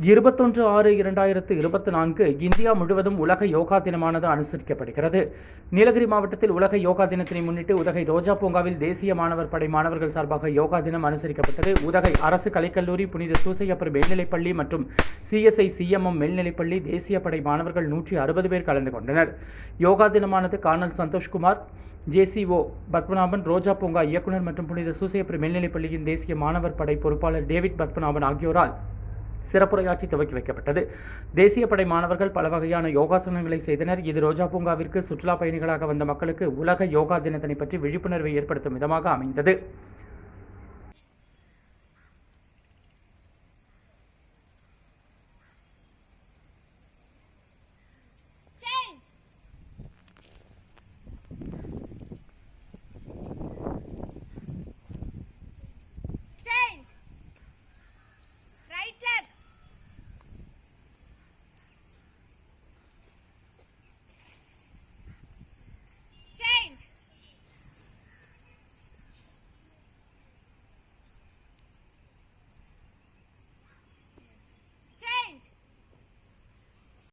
இருபத்தொன்று ஆறு இரண்டாயிரத்து இருபத்தி நான்கு இந்தியா முழுவதும் உலக யோகா தினமானது அனுசரிக்கப்படுகிறது. நீலகிரி மாவட்டத்தில் உலக யோகா தினத்தினை முன்னிட்டு உதகை ரோஜா பூங்காவில் தேசிய மாணவர் படை மாணவர்கள் சார்பாக யோகா தினம் அனுசரிக்கப்பட்டது. உதகை அரசு கலைக்கல்லூரி புனித சூசையப்பர் மேல்நிலைப்பள்ளி மற்றும் சிஎஸ்ஐ சிஎம்எம் மேல்நிலைப்பள்ளி தேசிய படை மாணவர்கள் நூற்றி அறுபது பேர் கலந்து கொண்டனர். யோகா தினமானது கார்னல் சந்தோஷ்குமார் ஜேசிஓ பத்மநாபன் ரோஜா பூங்கா இயக்குனர் மற்றும் புனித சூசையப்பர் மேல்நிலைப்பள்ளியின் தேசிய மாணவர் படை பொறுப்பாளர் டேவிட் பத்மநாபன் ஆகியோரால் சிறப்புரையாற்றி துவக்கி வைக்கப்பட்டது. தேசிய படை மாணவர்கள் பல வகையான யோகாசனங்களை செய்தனர். இது ரோஜா பூங்காவிற்கு சுற்றுலா பயணிகளாக வந்த மக்களுக்கு உலக யோகா தினத்தினை பற்றி விழிப்புணர்வை ஏற்படுத்தும் விதமாக அமைந்தது.